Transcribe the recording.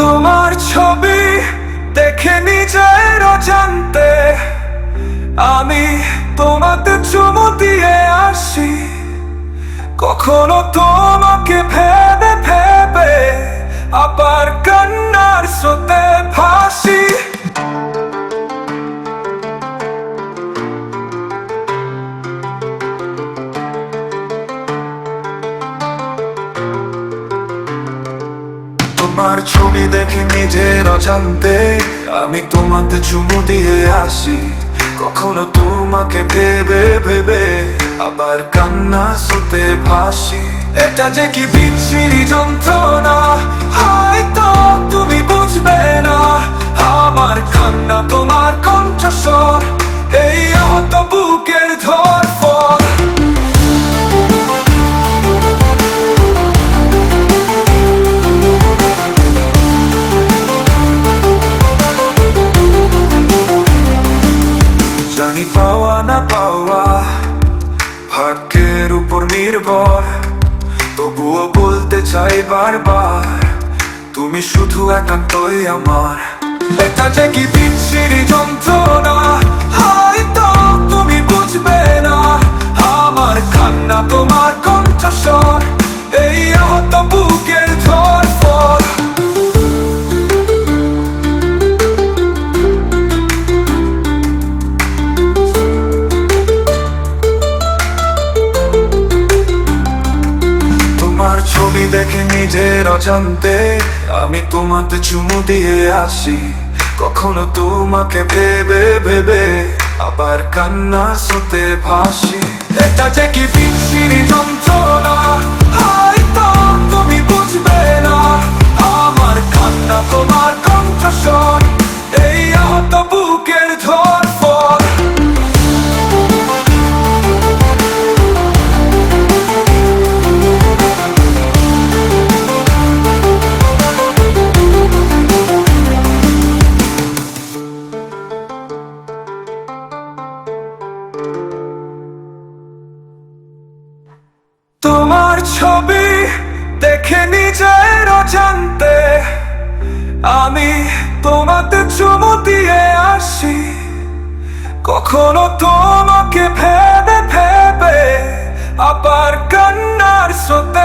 তোমার ছবি দেখে নিজের জানতে আমি তোমাকে চুমু দিয়ে আসি। কখনো তোমাকে ভেবে ভেবে আবার কান্নার স্রোতে ভাসি। তোমার ছবি দেখে নিজের অজান্তে আমি তোমাকে চুমু দিয়ে আসি। কখনো তোমাকে ভেবে ভেবে আবার কান্না সুতে ভাসি। এটা যে কি বিচ্ছিরি যন্ত্রণা পাওয়া না পাওয়া, ভাগ্যের উপর নির্ভর। তবুও বলতে চাই বারবার, তুমি শুধু একান্তই আমার। এটা যে কি বিচ্ছিরি যন্ত্রণা, হয়তো নিজের অজান্তে আমি তোমাতে চুমু দিয়ে আসি। কখনো তোমাকে ভেবে ভেবে আবার কান্না সতে ভাসি। এটা যে কি বিচ্ছিরি যন্ত্রণা তোমার ছবি দেখে নিজের জানতে আমি তোমাতে চুমু দিয়ে আসি। কখনো তোমাকে ভেবে ভেবে আবার কান্নার স্রোতে